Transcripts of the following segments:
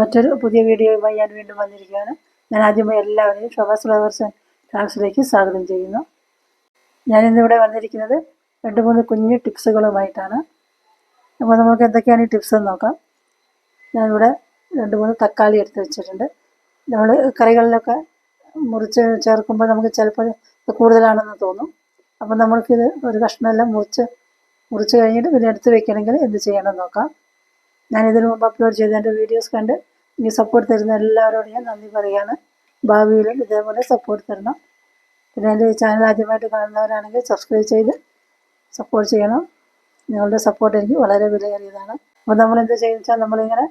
മറ്റൊരു പുതിയ വീഡിയോയുമായി ഞാൻ വീണ്ടും വന്നിരിക്കുകയാണ്. ഞാൻ ആദ്യമായി എല്ലാവരെയും ഷോബാസ് ഫ്ലവേഴ്സ് ക്ലാസ്സിലേക്ക് സ്വാഗതം ചെയ്യുന്നു. ഞാനിന്നിവിടെ വന്നിരിക്കുന്നത് രണ്ട് മൂന്ന് കുഞ്ഞു ടിപ്സുകളുമായിട്ടാണ്. അപ്പോൾ നമുക്ക് എന്തൊക്കെയാണ് ഈ ടിപ്സ് എന്ന് നോക്കാം. ഞാനിവിടെ രണ്ട് മൂന്ന് തക്കാളി എടുത്ത് വെച്ചിട്ടുണ്ട്. നമ്മൾ കറികളിലൊക്കെ മുറിച്ച് ചേർക്കുമ്പോൾ നമുക്ക് ചിലപ്പോൾ കൂടുതലാണെന്ന് തോന്നും. അപ്പോൾ നമ്മൾക്കിത് ഒരു കഷ്ണമെല്ലാം മുറിച്ച് മുറിച്ച് കഴിഞ്ഞിട്ട് പിന്നെ എടുത്ത് വെക്കണമെങ്കിൽ എന്ത് ചെയ്യണം നോക്കാം. ഞാൻ ഇതിനു മുമ്പ് അപ്ലോഡ് ചെയ്ത എന്റെ വീഡിയോസ് കണ്ട് ഇനി സപ്പോർട്ട് തരുന്ന എല്ലാവരോടും ഞാൻ നന്ദി പറയുകയാണ്. ഭാവിയിലും ഇതേപോലെ സപ്പോർട്ട് തരണം. പിന്നെ എന്റെ ചാനൽ ആദ്യമായിട്ട് കാണുന്നവരാണെങ്കിൽ സബ്സ്ക്രൈബ് ചെയ്ത് സപ്പോർട്ട് ചെയ്യണം. നിങ്ങളുടെ സപ്പോർട്ട് എനിക്ക് വളരെ വിലയേറിയതാണ്. അപ്പോൾ നമ്മൾ എന്താ ചെയ്യുന്ന വെച്ചാൽ നമ്മളിങ്ങനെ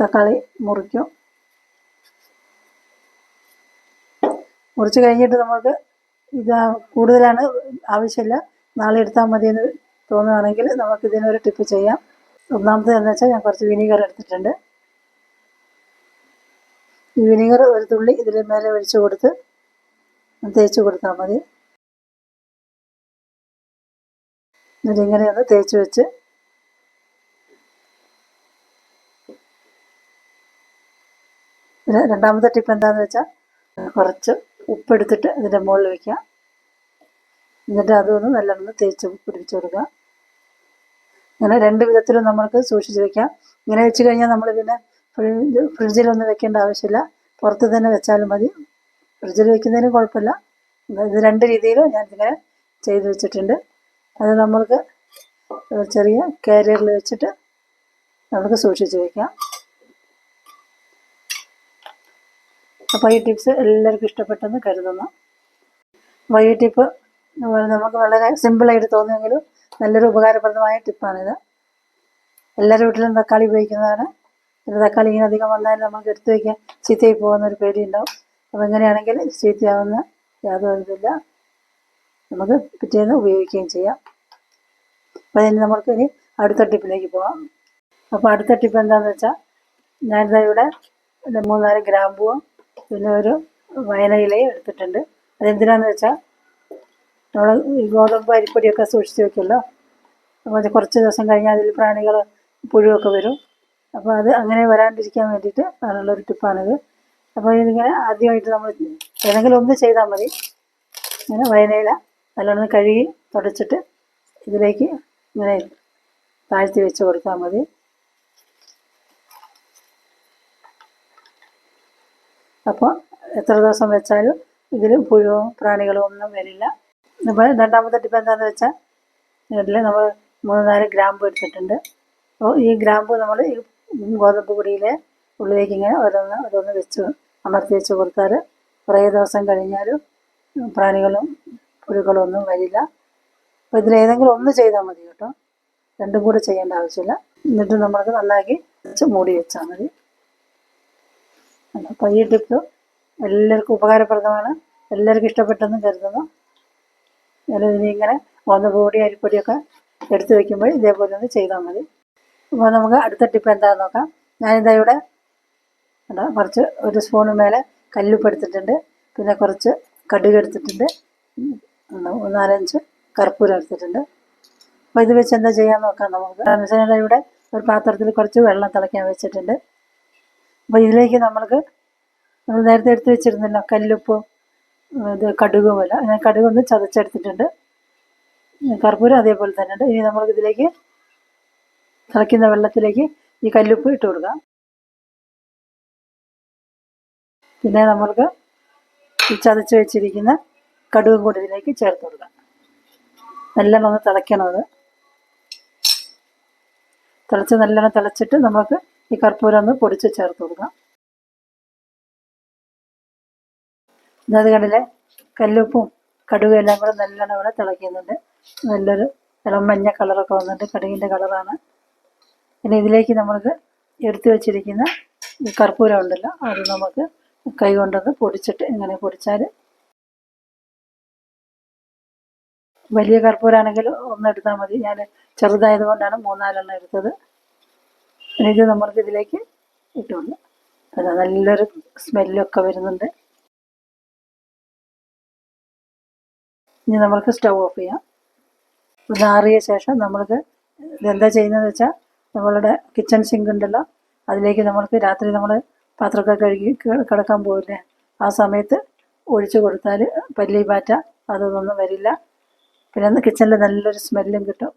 തക്കാളി മുറിക്കും. മുറിച്ച് കഴിഞ്ഞിട്ട് നമുക്ക് ഇത് കൂടുതലാണ് ആവശ്യമില്ല. നാളെ എടുത്താൽ മതി എന്ന് തോന്നുകയാണെങ്കിൽ നമുക്കിതിനൊരു ടിപ്പ് ചെയ്യാം. ഒന്നാമത്തെ എന്ന് വെച്ചാൽ ഞാൻ കുറച്ച് വിനീഗർ എടുത്തിട്ടുണ്ട്. ഈ വിനീഗർ ഒരു തുള്ളി ഇതിൽ മേലെ ഒഴിച്ച് കൊടുത്ത് തേച്ച് കൊടുത്താൽ മതി. ഇതിങ്ങനെ ഒന്ന് തേച്ച് വെച്ച് രണ്ടാമത്തെ ടിപ്പ് എന്താണെന്ന് വെച്ചാൽ കുറച്ച് ഉപ്പെടുത്തിട്ട് ഇതിന്റെ മുകളിൽ വയ്ക്കുക എന്നിട്ട് അതൊന്ന് നല്ലോണം തേച്ച് പിടിപ്പിച്ച് കൊടുക്കുക. അങ്ങനെ രണ്ട് വിധത്തിലും നമ്മൾക്ക് സൂക്ഷിച്ച് വെക്കാം. ഇങ്ങനെ വെച്ച് കഴിഞ്ഞാൽ നമ്മൾ പിന്നെ ഫ്രിഡ്ജിലൊന്നും വെക്കേണ്ട ആവശ്യമില്ല. പുറത്ത് തന്നെ വെച്ചാലും മതി. ഫ്രിഡ്ജിൽ വെക്കുന്നതിന് കുഴപ്പമില്ല. ഇത് രണ്ട് രീതിയിലും ഞാൻ ഇങ്ങനെ ചെയ്ത് വെച്ചിട്ടുണ്ട്. അത് നമ്മൾക്ക് ചെറിയ കാരിയറിൽ വെച്ചിട്ട് നമുക്ക് സൂക്ഷിച്ച് വെക്കാം. അപ്പോൾ ഈ ടിപ്സ് എല്ലാവർക്കും ഇഷ്ടപ്പെട്ടെന്ന് കരുതുന്നു. അപ്പോൾ ഈ ടിപ്പ് നമുക്ക് വളരെ സിമ്പിളായിട്ട് തോന്നുമെങ്കിലും നല്ലൊരു ഉപകാരപ്രദമായ ടിപ്പാണിത് എല്ലാവരുടെ വീട്ടിലും തക്കാളി ഉപയോഗിക്കുന്നതാണ്. പിന്നെ തക്കാളി ഇങ്ങനെ അധികം വന്നാൽ നമുക്ക് എടുത്തു വയ്ക്കാൻ ചീത്തയായി പോകുന്ന ഒരു പേടിയുണ്ടാവും. അപ്പോൾ എങ്ങനെയാണെങ്കിൽ ചീത്തയാവുന്ന യാതൊരു ഇതില്ല നമുക്ക് പിറ്റേന്ന് ഉപയോഗിക്കുകയും ചെയ്യാം. അപ്പോൾ അതിന് നമുക്ക് ഇനി അടുത്ത ടിപ്പിലേക്ക് പോകാം അപ്പോൾ അടുത്ത ടിപ്പ് എന്താണെന്ന് വെച്ചാൽ ഞാനിതാ ഇവിടെ മൂന്നാൽ ഗ്രാമ്പുവും പിന്നെ ഒരു വയനയിലയും എടുത്തിട്ടുണ്ട്. അതെന്തിനാന്ന് വെച്ചാൽ നമ്മൾ ഗോതമ്പ് അരിപ്പൊടിയൊക്കെ സൂക്ഷിച്ച് വെക്കുമല്ലോ. അപ്പോൾ അത് കുറച്ച് ദിവസം കഴിഞ്ഞാൽ അതിൽ പ്രാണികൾ പുഴുവൊക്കെ വരും. അപ്പോൾ അത് അങ്ങനെ വരാണ്ടിരിക്കാൻ വേണ്ടിയിട്ട് അതിനുള്ളൊരു ടിപ്പാണിത്. അപ്പോൾ ഇതിങ്ങനെ ആദ്യമായിട്ട് നമ്മൾ ഏതെങ്കിലും ഒന്ന് ചെയ്താൽ മതി. ഇങ്ങനെ വയനയില നല്ലോണം കഴുകി തുടച്ചിട്ട് ഇതിലേക്ക് ഇങ്ങനെ താഴ്ത്തി വെച്ച് കൊടുത്താൽ മതി. അപ്പോൾ എത്ര ദിവസം വെച്ചാലും ഇതിലും പുഴുവും പ്രാണികളും ഒന്നും വരില്ല. അപ്പോൾ രണ്ടാമത്തെ ടിപ്പ് എന്താണെന്ന് വെച്ചാൽ ഇതിൽ നമ്മൾ മൂന്ന് നാല് ഗ്രാമ്പു എടുത്തിട്ടുണ്ട്. അപ്പോൾ ഈ ഗ്രാമ്പു നമ്മൾ ഈ ഗോതമ്പ് പൊടിയിലെ ഉള്ളിലേക്ക് ഇങ്ങനെ ഓരോന്ന് ഓരോന്ന് വെച്ച് അമർത്തി വെച്ച് കൊടുത്താൽ കുറേ ദിവസം കഴിഞ്ഞാലും പ്രാണികളും പുഴുക്കളും ഒന്നും വരില്ല. അപ്പോൾ ഇതിലേതെങ്കിലും ഒന്ന് ചെയ്താൽ മതി കേട്ടോ. രണ്ടും കൂടെ ചെയ്യേണ്ട ആവശ്യമില്ല. എന്നിട്ട് നമ്മൾക്ക് നന്നാക്കി വെച്ച് മൂടി വെച്ചാൽ മതി. അപ്പോൾ ഈ ടിപ്പ് എല്ലാവർക്കും ഉപകാരപ്രദമാണ്. എല്ലാവർക്കും ഇഷ്ടപ്പെട്ടെന്ന് കരുതുന്നു. ഇങ്ങനെ ഒന്ന് പൊടി അരിപ്പൊടിയൊക്കെ എടുത്തു വെക്കുമ്പോൾ ഇതേപോലെ ഒന്ന് ചെയ്താൽ മതി. അപ്പോൾ നമുക്ക് അടുത്ത ടിപ്പ് എന്താണെന്ന് നോക്കാം. ഞാനിതാ ഇവിടെ കുറച്ച് ഒരു സ്പൂണ് മേലെ കല്ലുപ്പ് എടുത്തിട്ടുണ്ട്. പിന്നെ കുറച്ച് കടുക് എടുത്തിട്ടുണ്ട്. നാലഞ്ച് കർപ്പൂരം എടുത്തിട്ടുണ്ട്. അപ്പോൾ ഇത് വെച്ച് എന്താ ചെയ്യാൻ നോക്കാം നമുക്ക്. ഞാൻ ഇവിടെ ഒരു പാത്രത്തിൽ കുറച്ച് വെള്ളം തിളയ്ക്കാൻ വെച്ചിട്ടുണ്ട്. അപ്പോൾ ഇതിലേക്ക് നമ്മൾക്ക് നമ്മൾ നേരത്തെ എടുത്ത് വെച്ചിരുന്നല്ലോ കല്ലുപ്പും ഇത് കടുക് അല്ല ഞാൻ കടുക് ഒന്ന് ചതച്ചെടുത്തിട്ടുണ്ട്. കർപ്പൂരം അതേപോലെ തന്നെ ഉണ്ട് ഇനി നമ്മൾ ഇതിലേക്ക് തിളയ്ക്കുന്ന വെള്ളത്തിലേക്ക് ഈ കല്ലുപ്പ് ഇട്ട് കൊടുക്കാം. പിന്നെ നമ്മൾക്ക് ഈ ചതച്ച് വെച്ചിരിക്കുന്ന കടുകും കൂടി ഇതിലേക്ക് ചേർത്ത് കൊടുക്കാം. നല്ലോണം ഒന്ന് തിളയ്ക്കണം അത്. തിളച്ച് നല്ലോണം തിളച്ചിട്ട് നമുക്ക് ഈ കർപ്പൂരം ഒന്ന് പൊടിച്ച് ചേർത്ത് കൊടുക്കാം. ഇന്നത് കണ്ടില്ലേ? കല്ലുപ്പും കടുകും എല്ലാം കൂടെ നല്ലോണം ഇവിടെ തിളയ്ക്കുന്നുണ്ട്. നല്ലൊരു ഇളം മഞ്ഞ കളറൊക്കെ വന്നിട്ട് കടുകിന്റെ കളറാണ് പിന്നെ ഇതിലേക്ക് നമ്മൾക്ക് എടുത്തു വെച്ചിരിക്കുന്ന ഈ കർപ്പൂരം ഉണ്ടല്ലോ അത് നമുക്ക് കൈ കൊണ്ടൊന്ന് പൊടിച്ചിട്ട് ഇങ്ങനെ പൊടിച്ചാൽ വലിയ കർപ്പൂരാണെങ്കിൽ ഒന്ന് എടുത്താൽ മതി. ഞാൻ ചെറുതായത് കൊണ്ടാണ് മൂന്നാലെണ്ണം എടുത്തത്. ഇത് നമ്മൾക്ക് ഇതിലേക്ക് ഇട്ടുണ്ട് അത് നല്ലൊരു സ്മെല്ലൊക്കെ വരുന്നുണ്ട്. ഇനി നമ്മൾക്ക് സ്റ്റൗ ഓഫ് ചെയ്യാം. ഒന്ന് ആറിയ ശേഷം നമ്മൾക്ക് ഇതെന്താ ചെയ്യുന്നതെന്ന് വെച്ചാൽ നമ്മളുടെ കിച്ചൺ സിങ്ക് ഉണ്ടല്ലോ അതിലേക്ക് നമ്മൾക്ക് രാത്രി നമ്മൾ പാത്രമൊക്കെ കഴുകി കിടക്കാൻ പോകില്ലേ ആ സമയത്ത് ഒഴിച്ചു കൊടുത്താൽ പല്ലി പാറ്റ അതൊന്നും വരില്ല. പിന്നെ കിച്ചണിൽ നല്ലൊരു സ്മെല്ലും കിട്ടും.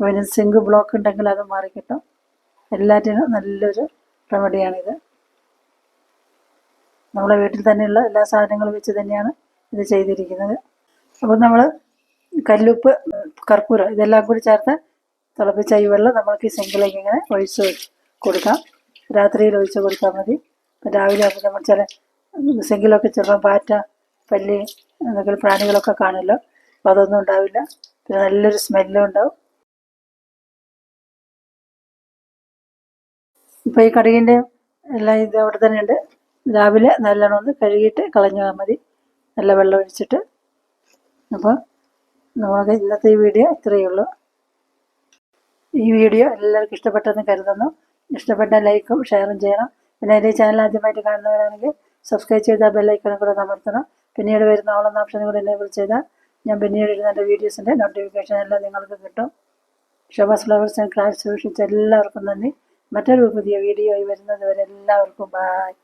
പിന്നെ സിങ്ക് ബ്ലോക്ക് ഉണ്ടെങ്കിൽ അത് മാറി കിട്ടും. എല്ലാറ്റിനും നല്ലൊരു റെമഡിയാണിത്. നമ്മളെ വീട്ടിൽ തന്നെയുള്ള എല്ലാ സാധനങ്ങളും വെച്ച് തന്നെയാണ് ഇത് ചെയ്തിരിക്കുന്നത്. അപ്പോൾ നമ്മൾ കല്ലുപ്പ് കർപ്പൂരം ഇതെല്ലാം കൂടി ചേർത്ത് തിളപ്പിച്ച ഈ വെള്ളം നമ്മൾക്ക് ഈ സിങ്കിലേക്ക് ഇങ്ങനെ ഒഴിച്ച് കൊടുക്കാം. രാത്രിയിൽ ഒഴിച്ച് കൊടുത്താൽ മതി. ഇപ്പം രാവിലെ ആകുമ്പോൾ നമ്മൾ ചില സിങ്കിലൊക്കെ ചിലപ്പം പാറ്റ പല്ലി എന്തെങ്കിലും പ്രാണികളൊക്കെ കാണുമല്ലോ. അപ്പോൾ അതൊന്നും ഉണ്ടാവില്ല. പിന്നെ നല്ലൊരു സ്മെല്ലും ഉണ്ടാവും. ഇപ്പോൾ ഈ കടുകിന്റെ എല്ലാം ഇത് അവിടെ തന്നെ ഉണ്ട്. രാവിലെ നല്ലോണം ഒന്ന് കഴുകിയിട്ട് കളഞ്ഞാൽ മതി. നല്ല വെള്ളം ഒഴിച്ചിട്ട്. അപ്പോൾ നമുക്ക് ഇന്നത്തെ ഈ വീഡിയോ ഇത്രയേ ഉള്ളൂ. ഈ വീഡിയോ എല്ലാവർക്കും ഇഷ്ടപ്പെട്ടെന്ന് കരുതുന്നു. ഇഷ്ടപ്പെട്ട ലൈക്കും ഷെയറും ചെയ്യണം. പിന്നെ എന്റെ ചാനൽ ആദ്യമായിട്ട് കാണുന്നവരാണെങ്കിൽ സബ്സ്ക്രൈബ് ചെയ്താൽ ബെല്ലൈക്കണം കൂടെ അമർത്തണം. പിന്നീട് വരുന്ന ഓളെന്ന ഓപ്ഷനും കൂടെ എനേബിൾ ചെയ്താൽ ഞാൻ പിന്നീട് ഇടുന്ന വീഡിയോസിന്റെ നോട്ടിഫിക്കേഷൻ എല്ലാം നിങ്ങൾക്ക് കിട്ടും. Shobas Flowers and Craft Solutions എല്ലാവർക്കും നന്ദി. മറ്റൊരു പുതിയ വീഡിയോ ആയി വരുന്നത് വരെ എല്ലാവർക്കും ബായ്